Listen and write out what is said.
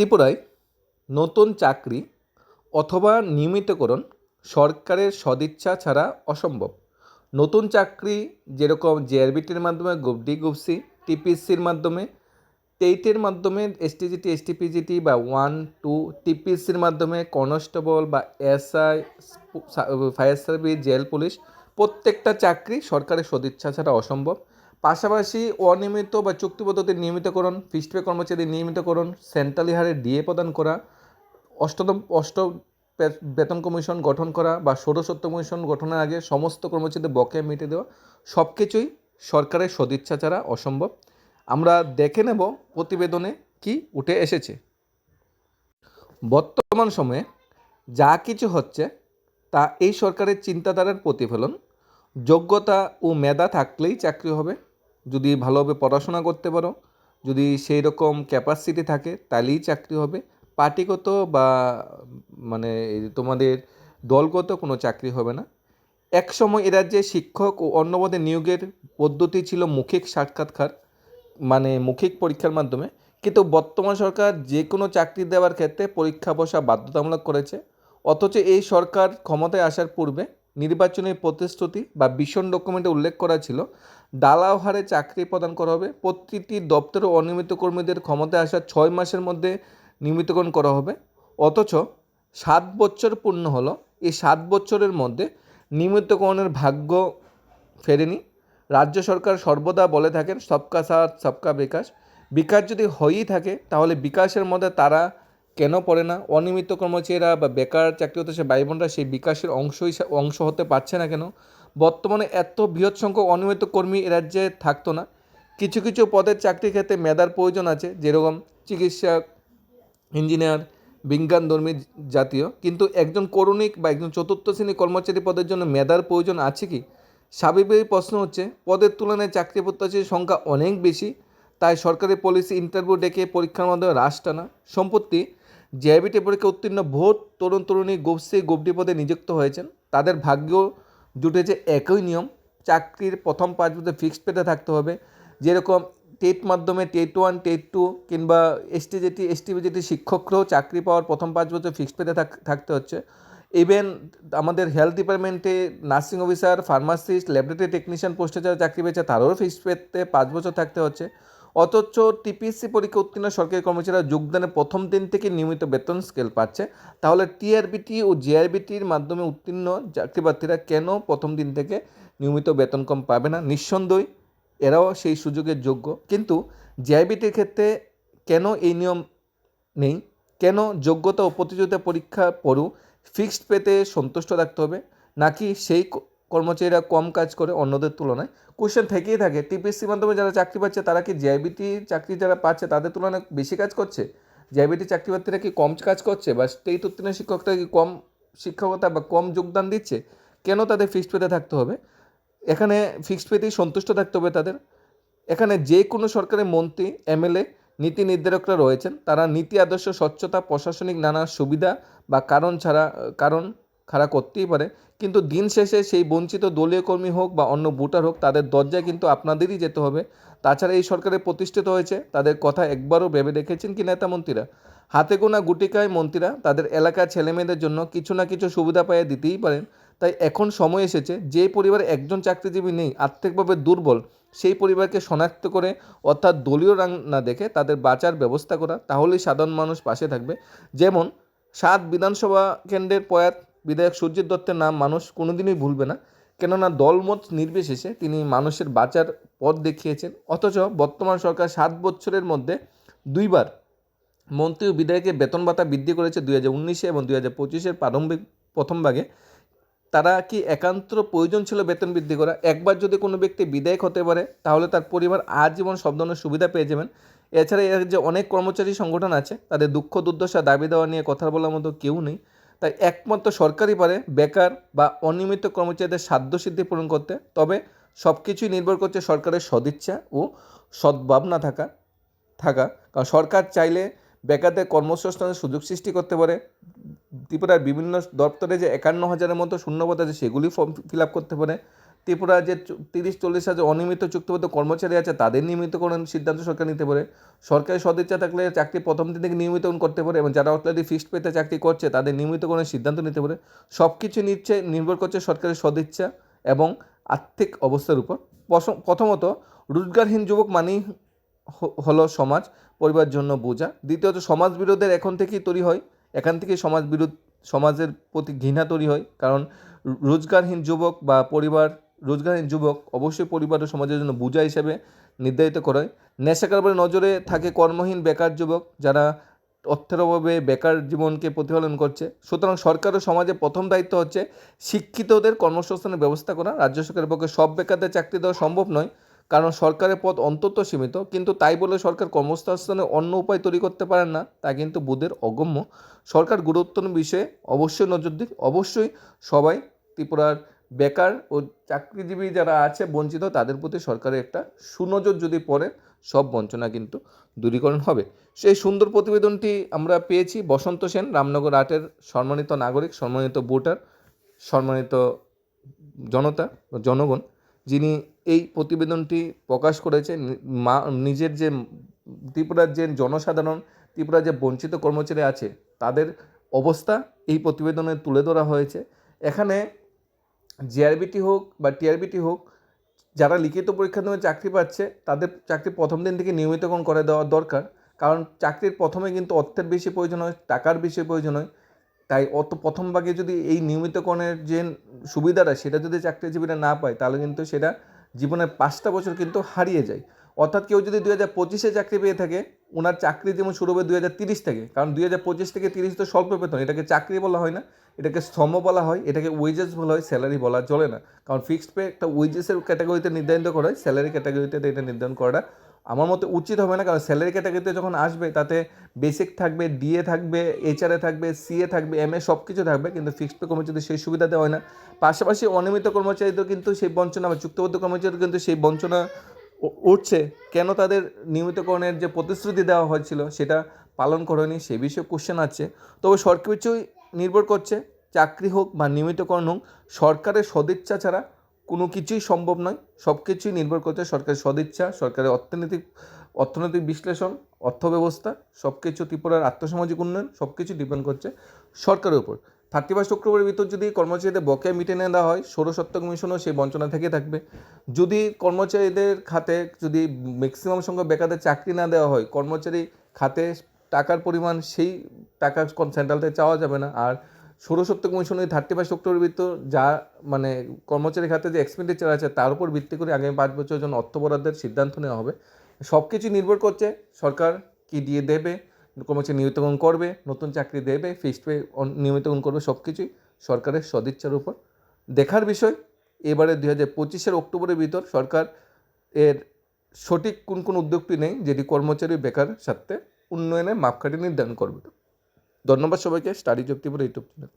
ত্রিপুরায় নতুন চাকরি অথবা নিয়মিতকরণ সরকারের সদিচ্ছা ছাড়া অসম্ভব। নতুন চাকরি যেরকম জেআরবিটির মাধ্যমে গ্রুপ ডি গ্রুপ সি টিপিএসসির মাধ্যমে টেইটের মাধ্যমে এসটিজিটি এসটিপিজিটি বা ওয়ান টু টিপিএসসির মাধ্যমে কনস্টেবল বা SI fire service jail police প্রত্যেকটা চাকরি সরকারের সদিচ্ছা ছাড়া অসম্ভব। পাশাপাশি অনিয়মিত বা চুক্তিবদ্ধদের নিয়মিতকরণ ফিক্সড পে কর্মচারীদের নিয়মিতকরণ সেন্ট্রালি হারে ডিএ প্রদান করা অষ্টম অষ্ট বেতন কমিশন গঠন করা বা ষোড়শত্ব কমিশন গঠনের আগে সমস্ত কর্মচারীদের বকেয়া মিটিয়ে দেওয়া সব কিছুই সরকারের সদিচ্ছা ছাড়া অসম্ভব। আমরা দেখে নেব প্রতিবেদনে কি উঠে এসেছে। বর্তমান সময়ে যা কিছু হচ্ছে তা এই সরকারের চিন্তাধারার প্রতিফলন, যোগ্যতা ও মেধা থাকলেই চাকরি হবে। যদি ভালোভাবে পড়াশোনা করতে পারো, যদি সেই রকম ক্যাপাসিটি থাকে তাহলেই চাকরি হবে। পার্টিগত বা মানে তোমাদের দলগত কোনো চাকরি হবে না। এক সময় এ রাজ্যে শিক্ষক ও অন্নপদে নিয়োগের পদ্ধতি ছিল মৌখিক সাক্ষাৎকার মানে মৌখিক পরীক্ষার মাধ্যমে, কিন্তু বর্তমান সরকার যে কোনো চাকরি দেওয়ার ক্ষেত্রে পরীক্ষা বসা বাধ্যতামূলক করেছে। অথচ এই সরকার ক্ষমতায় আসার পূর্বে নির্বাচনী প্রতিশ্রুতি বা ভীষণ ডকুমেন্টে উল্লেখ করা ছিল। দালাও হারে চাকরি প্রদান করা হবে। প্রতিটি দপ্তরে অনিয়মিত কর্মীদের ক্ষমতায় আসার ছয় মাসের মধ্যে নিয়মিতকরণ করা হবে। অথচ সাত বছর পূর্ণ হলো। এই সাত বছরের মধ্যে নিয়মিতকরণের ভাগ্য ফেরেনি। রাজ্য সরকার সর্বদা বলে থাকেন, সবকা সাথ, সবকা বিকাশ। বিকাশ যদি হয়েই থাকে, তাহলে বিকাশের মধ্যে তারা কেন পড়ে না? অনিয়মিত কর্মচারীরা বা বেকার চাকরিরত সে ভাই বোনরা সেই বিকাশের অংশ অংশ হতে পারছে না কেন? বর্তমানে এত বৃহৎ সংখ্যক অনিয়মিত কর্মী রাজ্যে থাকতো না। কিছু কিছু পদের চাকরির ক্ষেত্রে মেধার প্রয়োজন আছে, যেরকম চিকিৎসক, ইঞ্জিনিয়ার, বিজ্ঞানধর্মী জাতীয়। কিন্তু একজন করণিক বা একজন চতুর্থ শ্রেণি কর্মচারী পদের জন্য মেধার প্রয়োজন আছে কি? স্বাভাবিক প্রশ্ন হচ্ছে, পদের তুলনায় চাকরি প্রত্যাশীর সংখ্যা অনেক বেশি, তাই সরকারি পলিসি ইন্টারভিউ ডেকে পরীক্ষার মাধ্যমে হ্রাস টানা। সম্পত্তি জেআইবিটি পরীক্ষা উত্তীর্ণ ভোট তরুণ তরুণী গোপসি গোপডি পদে নিযুক্ত হয়েছেন। তাদের ভাগ্য জুটেছে একই নিয়ম, চাকরির প্রথম পাঁচ বছর ফিক্সড পেতে থাকতে হবে। যেরকম টেট মাধ্যমে টেট ওয়ান টেট টু কিংবা এসটি যেটি এসটি যেটি শিক্ষকরাও চাকরি পাওয়ার প্রথম পাঁচ বছর ফিক্সড পেতে থাক- থাকতে হচ্ছে। ইভেন আমাদের হেলথ ডিপার্টমেন্টে nursing officer pharmacist laboratory technician পোস্টে যারা চাকরি পেয়েছে, তারাও ফিক্সড পেতে পাঁচ বছর থাকতে হচ্ছে। অথচ টিপিএসসি পরীক্ষা উত্তীর্ণ সরকারি কর্মচারীরা যোগদানের প্রথম দিন থেকে নিয়মিত বেতন স্কেল পাচ্ছে। তাহলে টিআরবিটি ও জেআরবিটির মাধ্যমে উত্তীর্ণ চাকরি প্রার্থীরা কেন প্রথম দিন থেকে নিয়মিত বেতন কম পাবে না? নিঃসন্দেহে এরাও সেই সুযোগের যোগ্য। কিন্তু জিআইবিটির ক্ষেত্রে কেন এই নিয়ম নেই? কেন যোগ্যতা ও প্রতিযোগিতা পরীক্ষা পড়ু ফিক্সড পেতে সন্তুষ্ট রাখতে হবে? নাকি সেই কর্মচারীরা কম কাজ করে অন্যদের তুলনায়। কোশ্চেন থেকেই থাকে টিপিএসসির মাধ্যমে যারা চাকরি পাচ্ছে, তারা কি জেআইবিটি চাকরি যারা পাচ্ছে, তাদের তুলনায় বেশি কাজ করছে? জেআইবিটি চাকরি প্রার্থীরা কি কম কাজ করছে বা স্টেট উত্তীর্ণ শিক্ষকরা কি কম শিক্ষকতা বা কম যোগদান দিচ্ছে? কেন তাদের ফিক্সড পেতে থাকতে হবে? এখানে ফিক্সড পেতেই সন্তুষ্ট থাকতে হবে তাদের। এখানে যে কোনো সরকারি মন্ত্রী এমএলএ নীতি নির্ধারকরা রয়েছেন। তারা নীতি, আদর্শ, স্বচ্ছতা, প্রশাসনিক নানা সুবিধা বা কারণ ছাড়া, কারণ খাড়া করতেই পারে। কিন্তু দিন শেষে সেই বঞ্চিত দলীয় কর্মী হোক বা অন্য ভোটার হোক, তাদের দরজায় কিন্তু আপনাদেরই যেতে হবে। তাছাড়া এই সরকারে প্রতিষ্ঠিত হয়েছে, তাদের কথা একবারও ভেবে দেখেছেন কি নেতা মন্ত্রীরা? হাতে গোনা গুটিকায় মন্ত্রীরা তাদের এলাকার ছেলেমেয়েদের জন্য কিছু না কিছু সুবিধা পাইয়ে দিতেই পারেন। তাই এখন সময় এসেছে, যে পরিবারে একজন চাকরিজীবী নেই, আর্থিকভাবে দুর্বল, সেই পরিবারকে শনাক্ত করে অর্থাৎ দলীয় রাং না দেখে তাদের বাঁচার ব্যবস্থা করা, তাহলেই সাধারণ মানুষ পাশে থাকবে। যেমন সাত বিধানসভা কেন্দ্রের প্রয়াত বিধায়ক সুরজিৎ দত্তের নাম মানুষ কোনোদিনই ভুলবে না। কেননা দলমত নির্বিশেষে তিনি মানুষের বাঁচার পথ দেখিয়েছেন। অথচ বর্তমান সরকার সাত বছরের মধ্যে দুইবার মন্ত্রী ও বিধায়কের বেতন ভাতা বৃদ্ধি করেছে দুই হাজার উনিশে এবং দুই হাজার পঁচিশের প্রারম্ভিক প্রথম ভাগে। তারা কি একান্ত প্রয়োজন ছিল বেতন বৃদ্ধি করা? একবার যদি কোনো ব্যক্তি বিধায়ক হতে পারে, তাহলে তার পরিবার আজীবন সব ধরনের সুবিধা পেয়ে যাবেন। এছাড়া এর যে অনেক কর্মচারী সংগঠন আছে, তাদের দুঃখ দুর্দশা দাবি দেওয়া নিয়ে কথা বলার মতো কেউ নেই। তাই একমাত্র সরকারই পারে বেকার বা অনিয়মিত কর্মচারীদের সাধ্যসিদ্ধি পূরণ করতে। তবে সব কিছুই নির্ভর করছে সরকারের সদিচ্ছা ও সদ্ভাবনা থাকা থাকা। কারণ সরকার চাইলে বেকারদের কর্মসংস্থানের সুযোগ সৃষ্টি করতে পারে। ত্রিপুরার বিভিন্ন দপ্তরে যে একান্ন হাজারের মতো শূন্যপদ আছে, সেগুলি ফর্ম ফিল আপ করতে পারে। ত্রিপুরা যে তিরিশ, চল্লিশ হাজার অনিয়মিত চুক্তিবদ্ধ কর্মচারী আছে, তাদের নিয়মিতকরণ সিদ্ধান্ত সরকার নিতে পারে। সরকারি সদিচ্ছা থাকলে চাকরি প্রথম দিন থেকে নিয়মিতকরণ করতে পারে এবং যারা অলরেডি ফিক্সড পেতে চাকরি করছে, তাদের নিয়মিতকরণের সিদ্ধান্ত নিতে পারে। সব কিছু নিচ্ছে, নির্ভর করছে সরকারের সদিচ্ছা এবং আর্থিক অবস্থার উপর। প্রথমত, রোজগারহীন যুবক মানেই হলো সমাজ পরিবারের জন্য বোঝা। দ্বিতীয়ত, সমাজ বিরোধের এখন থেকেই তৈরি হয়। এখান থেকেই সমাজ বিরোধ, সমাজের প্রতি ঘৃণা তৈরি হয়। কারণ রোজগারহীন যুবক বা পরিবার রোজগারহীন যুবক অবশ্যই পরিবার ও সমাজের জন্য বোঝা হিসেবে নির্ধারিত করে। নেশা কারবারের নজরে থাকে কর্মহীন বেকার যুবক যারা অর্থের অভাবে বেকার জীবনকে প্রতিফলন করছে। সুতরাং সরকার ও সমাজের প্রথম দায়িত্ব হচ্ছে শিক্ষিতদের কর্মসংস্থানের ব্যবস্থা করা। রাজ্য সরকারের পক্ষে সব বেকারদের চাকরি দেওয়া সম্ভব নয়, কারণ সরকারের পদ অন্তত সীমিত। কিন্তু তাই বলে সরকার কর্মসংস্থানের অন্য উপায় তৈরি করতে পারেন না, তা কিন্তু বুধের অগম্য। সরকার গুরুত্বপূর্ণ বিষয়ে অবশ্যই নজর দিক। অবশ্যই সবাই ত্রিপুরার বেকার ও চাকরিজীবী যারা আছে, বঞ্চিত, তাদের প্রতি সরকারের একটা সুনজর যদি পড়ে, সব বঞ্চনা কিন্তু দূরীকরণ হবে। সেই সুন্দর প্রতিবেদনটি আমরা পেয়েছি বসন্ত সেন, রামনগর আটের সম্মানিত নাগরিক, সম্মানিত ভোটার, সম্মানিত জনতা জনগণ, যিনি এই প্রতিবেদনটি প্রকাশ করেছে মা, নিজের যে ত্রিপুরার যে জনসাধারণ, ত্রিপুরার যে বঞ্চিত কর্মচারী আছে, তাদের অবস্থা এই প্রতিবেদনে তুলে ধরা হয়েছে। এখানে জিআরবিটি হোক বা টিআরবিটি হোক, যারা লিখিত পরীক্ষার মাধ্যমে চাকরি পাচ্ছে, তাদের চাকরি প্রথম দিন থেকে নিয়মিতকরণ করে দেওয়া দরকার। কারণ চাকরির প্রথমে কিন্তু অর্থের বেশি প্রয়োজন হয়, টাকার বেশি প্রয়োজন হয়। তাই অত প্রথম ভাগে যদি এই নিয়মিতকরণের যে সুবিধাটা, সেটা যদি চাকরিজীবীরা না পায়, তাহলে কিন্তু সেটা জীবনের পাঁচটা বছর কিন্তু হারিয়ে যায়। অর্থাৎ কেউ যদি দু হাজার পঁচিশে চাকরি পেয়ে থাকে ওনার চাকরি যেমন শুরু হবে দুই হাজার তিরিশ থেকে, কারণ দুই হাজার পঁচিশ থেকে তিরিশ তো স্বল্প বেতন, এটাকে চাকরি বলা হয় না, এটাকে শ্রম বলা হয়, এটাকে ওয়েজেস বলা হয় স্যালারি বলা চলে না, কারণ ফিক্সড পে একটা ওয়েজেসের ক্যাটাগরিতে নির্ধারিত করা হয় স্যালারি ক্যাটাগরিতে এটা নির্ধারণ করাটা আমার মতে উচিত হবে না, কারণ স্যালারি ক্যাটাগরিতে যখন আসবে, তাতে বেসিক থাকবে ডিএ থাকবে এইচআরএ থাকবে সিএ থাকবে এম এ সব কিছু থাকবে, কিন্তু ফিক্সড পে কর্মচারীদের সেই সুবিধা দেওয়া হয় না। পাশাপাশি অনিয়মিত কর্মচারীদের কিন্তু সেই বঞ্চনা বা চুক্তিবদ্ধ কর্মচারীদের কিন্তু সেই বঞ্চনা উঠছে, কেন তাদের নিয়মিতকরণের যে প্রতিশ্রুতি দেওয়া হয়েছিল সেটা পালন করেনি, সে বিষয়ে কোশ্চেন আছে। তবে সব কিছুই নির্ভর করছে, চাকরি হোক বা নিয়মিতকরণ হোক, সরকারের সদিচ্ছা ছাড়া কোনো কিছুই সম্ভব নয়। সব কিছুই নির্ভর করছে সরকারের সদিচ্ছা, সরকারের অর্থনৈতিক অর্থনৈতিক বিশ্লেষণ, অর্থব্যবস্থা সব কিছু ত্রিপুরার আর্থসামাজিক উন্নয়ন সব কিছু ডিপেন্ড করছে সরকারের উপর। থার্টি ফার্স্ট অক্টোবরের ভিতর যদি কর্মচারীদের বকেয়া মিটে না দেওয়া হয় সৌরসত্ত্ব কমিশনও সেই বঞ্চনা থেকে থাকবে। যদি কর্মচারীদের খাতে যদি ম্যাক্সিমাম সংখ্যক বেকারদের চাকরি না দেওয়া হয়, কর্মচারী খাতে টাকার পরিমাণ সেই টাকা সেন্ট্রাল থেকে চাওয়া যাবে না। আর সৌরশক্তি কমিশন ওই থার্টি ফার্স্ট অক্টোবরের ভিতর যা মানে কর্মচারী খাতে যে এক্সপেন্ডিচার আছে, তার উপর ভিত্তি করে আগামী পাঁচ বছরের জন্য অর্থ বরাদ্দের সিদ্ধান্ত নেওয়া হবে। সব কিছু নির্ভর করছে সরকার কি দিয়ে দেবে কর্মচারী নিয়মিতকরণ করবে, নতুন চাকরি দেবে ফিক্সড পে নিয়মিতকরণ করবে সব কিছুই সরকারের সদিচ্ছার উপর। দেখার বিষয়, এবারে দুই হাজার পঁচিশের অক্টোবরের ভিতর সরকার এর সঠিক কোন কোন উদ্যোগটি নেই, যেটি কর্মচারী বেকার স্বার্থে উন্নয়নে মাপকাঠি নির্ধারণ করবে। ধন্যবাদ সবাইকে, স্টাডি চুক্তিপুর ইউটিউব চ্যানেল